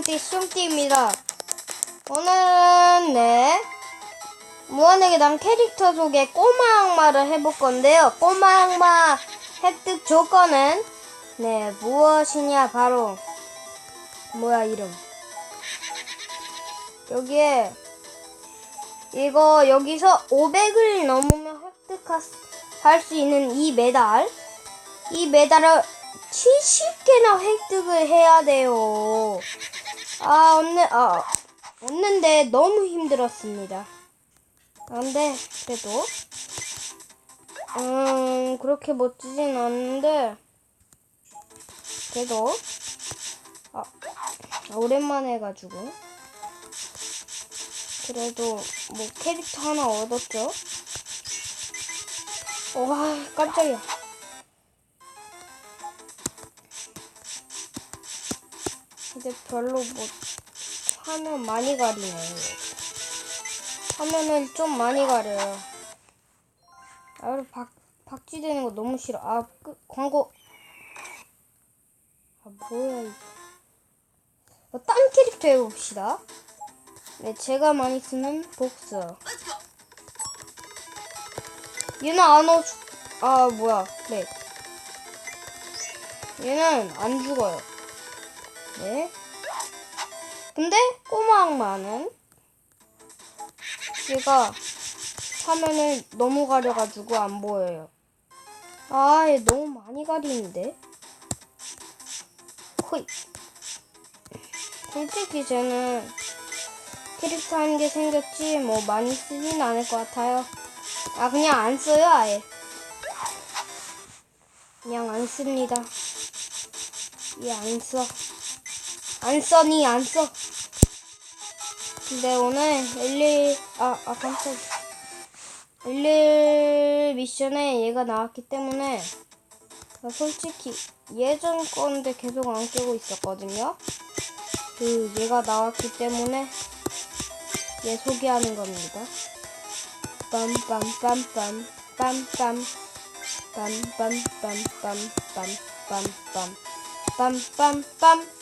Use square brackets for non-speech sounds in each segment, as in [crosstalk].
띠 쏨띠입니다. 오늘은 네 무한에게 난 캐릭터 속의 꼬마 악마를 해볼 건데요. 꼬마 악마 획득 조건은 네 무엇이냐 바로 뭐야 이름 여기에 이거 여기서 500을 넘으면 획득할 수 있는 이 메달 이 메달을 70개나 획득을 해야 돼요. 아, 얻는, 아, 얻는데 너무 힘들었습니다. 근데, 그래도, 음, 그렇게 멋지진 않은데, 그래도, 아, 오랜만에 해가지고, 그래도, 뭐, 캐릭터 하나 얻었죠? 와, 깜짝이야. 근데 별로 뭐 화면 많이 가리네. 화면을 좀 많이 가려요. 아, 그리고 박, 박쥐되는 거 너무 싫어. 아, 그, 광고. 아, 뭐야, 이거. 어, 딴 캐릭터 해봅시다. 네, 제가 많이 쓰는 복스. 얘는 안 어, 아, 뭐야. 네. 얘는 안 죽어요. 네. 근데 꼬마 악마는 얘가 화면을 너무 가려가지고 안 보여요. 아, 얘 너무 많이 가리는데. 호이. 솔직히 쟤는 캐릭터 한 개 생겼지 뭐 많이 쓰진 않을 것 같아요. 아, 그냥 안 써요, 아예. 그냥 안 씁니다. 얘 안 써. 안 써니 안 써. 근데 오늘 엘리 아, 아 깜짝. 엘리 미션에 얘가 나왔기 때문에 나 솔직히 예전 건데 계속 안 깨고 있었거든요. 그 얘가 나왔기 때문에 얘 소개하는 겁니다. 빰빰빰빰 빰빰 빰빰빰빰빰빰빰빰 빰빰빰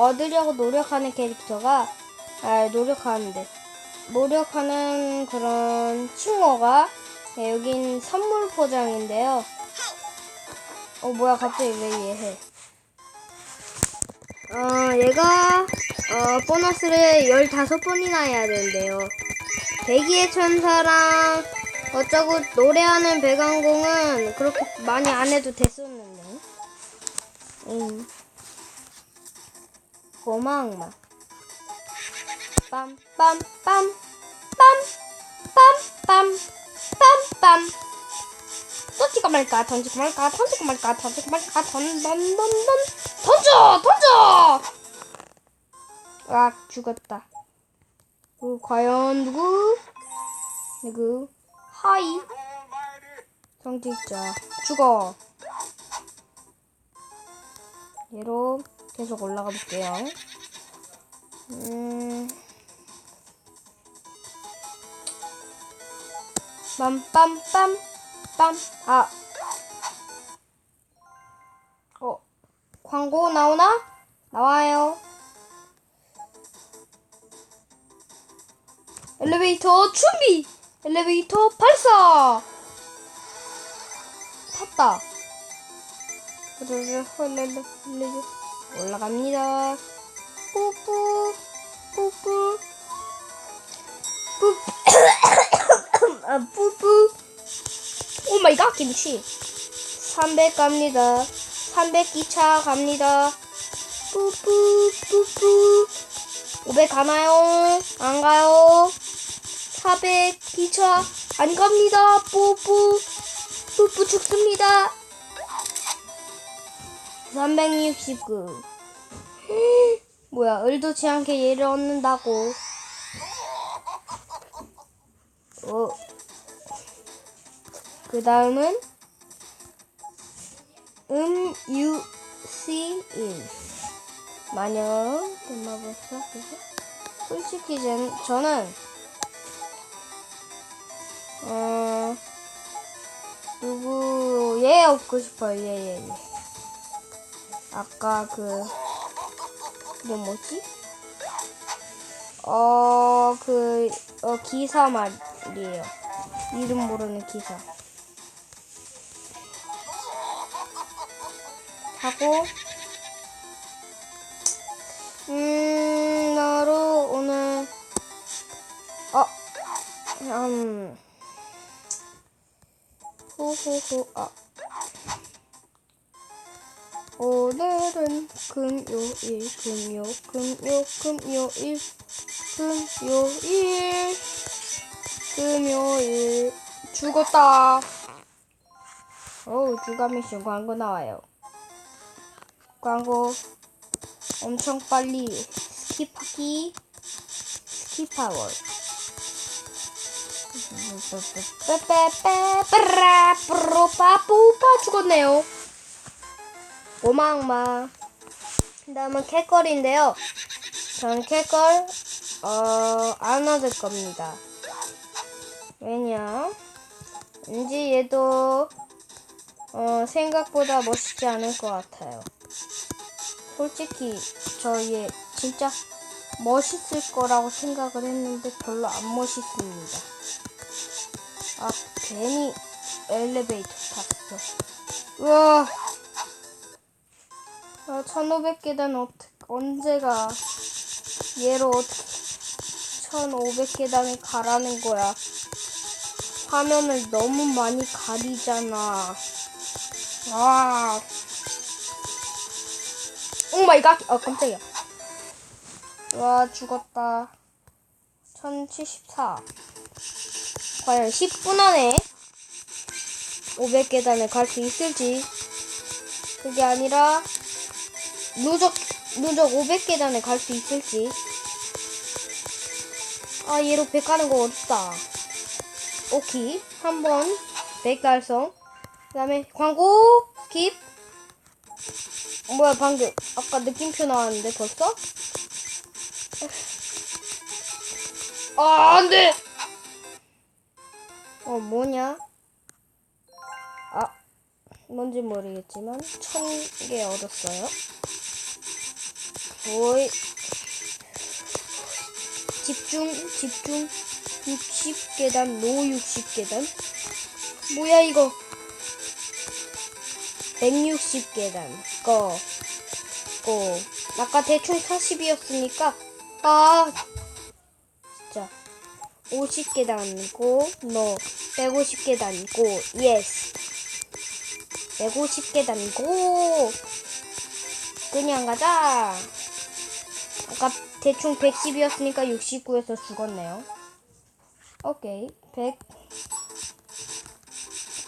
얻으려고 노력하는 캐릭터가 아 노력하는데 노력하는 그런 친구가 네, 여긴 선물 포장인데요. 어 뭐야 갑자기 왜 얘 해? 어 얘가 어 보너스를 15번이나 해야 되는데요. 대기의 천사랑 어쩌고 노래하는 배강공은 그렇게 많이 안 해도 됐었는데. 음. 고마 악마. 빰빰빰. 빰빰빰. 빰빰. 던지고 말까? 던지고 말까? 던지고 말까? 던지고 말까? 던던던던. 던져! 던져! 아 죽었다. 어, 과연 누구? 누구? 하이. 성직자 죽어. 얘로 계속 올라가 볼게요 음 빰빰빰 빰. 아. 어. 광고 나오나? 나와요. 엘리베이터 준비! 엘리베이터 발사! 탔다. 올라갑니다. 뿌뿌, 뿌뿌. 뿌 아, 뿌뿌. 오 마이 갓, 김치. 300 갑니다. 300기차 갑니다. 뿌뿌, 뿌뿌. 500 가나요? 안 가요? 400기차 안 갑니다. 뿌뿌. 뿌뿌 죽습니다. 369. [gasps] 뭐야, 의도치 않게 얘를 얻는다고. 어. 그 다음은 음, 유, 시, 인. 마녀, 덴마버스, 솔직히 전, 저는, 어, 누구, 얘 얻고 싶어요, 얘, 얘, 얘. 아까 그, 뭐, 뭐지? 어, 그, 어, 기사 말이에요. 이름 모르는 기사. 하고, 음, 나로 오늘, 어, 음, 호호호, 아. 오늘은 금요일, 금요, 금요, 금요일, 금요일, 금요일, 죽었다. 어우, 주가 미션 광고 나와요. 광고 엄청 빨리 스킵하기 스킵파워 빼빼빼빼라 뿌로빠 뿌빠 죽었네요 고마악마 그 다음은 캣걸인데요 저는 캣걸 어, 안 얻을 겁니다 왜냐 왠지 얘도 어, 생각보다 멋있지 않을 것 같아요 솔직히 저 얘 진짜 멋있을 거라고 생각을 했는데 별로 안 멋있습니다. 아 괜히 엘리베이터 탔어. 우와. 아, 1500계단 어떻게 언제가 얘로 어떻게 1500계단을 가라는 거야. 화면을 너무 많이 가리잖아. 아. 오 마이 갓! 아, 깜짝이야. 와, 죽었다. 1074. 과연 10분 안에 500계단을 갈수 있을지. 그게 아니라, 누적, 누적 500계단을 갈수 있을지. 아, 얘로 100 가는 거 어렵다. 오케이. 한번 100 달성. 그 다음에 광고, 킵. 뭐야 방금 아까 느낌표 나왔는데 벌써? 아 안돼 어 뭐냐 아 뭔지 모르겠지만 천 개 얻었어요 오이 집중 집중 60계단 노 60계단 뭐야 이거 160계단 거, 고. 아까 대충 40이었으니까, 아, 진짜. 50계단 고, 너. 150계단 고, 예스. 150계단 고. 그냥 가자. 아까 대충 110이었으니까 69에서 죽었네요. 오케이. 100.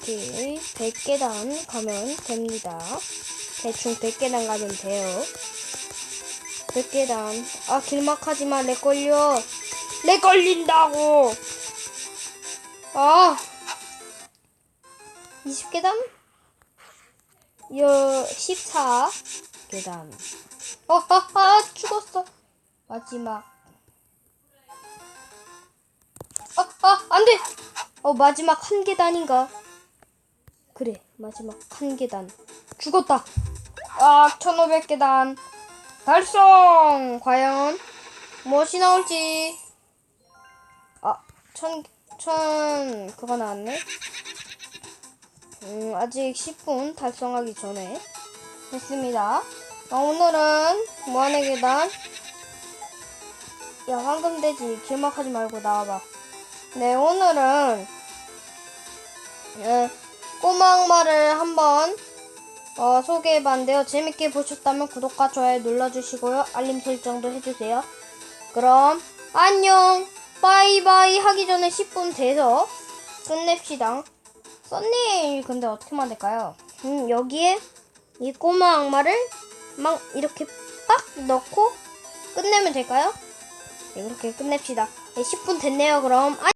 오케이. 100계단 가면 됩니다. 대충 100계단 가면 돼요. 100계단. 아, 길막하지 마. 렉 걸려. 렉 걸린다고! 아! 20계단? 여, 14계단. 아, [laughs] 죽었어. 마지막. 아, 아, 안 돼! 어, 마지막 한 계단인가? 그래, 마지막 한 계단. 죽었다. 아, 1500계단. 달성! 과연 무엇이 나올지. 아, 천, 천, 그거 나왔네? 음, 아직 10분 달성하기 전에 됐습니다. 어, 오늘은 무한의 계단. 야, 황금돼지 길막하지 말고 나와봐. 네, 오늘은 예, 꼬마 악마를 한번 어, 소개해봤는데요. 재밌게 보셨다면 구독과 좋아요 눌러주시고요. 알림 설정도 해주세요. 그럼 안녕 바이바이 하기 전에 10분 돼서 끝냅시다. 썬네일 근데 어떻게 만들까요? 음, 여기에 이 꼬마 악마를 막 이렇게 빡 넣고 끝내면 될까요? 네, 그렇게 끝냅시다. 네, 10분 됐네요, 그럼. 아!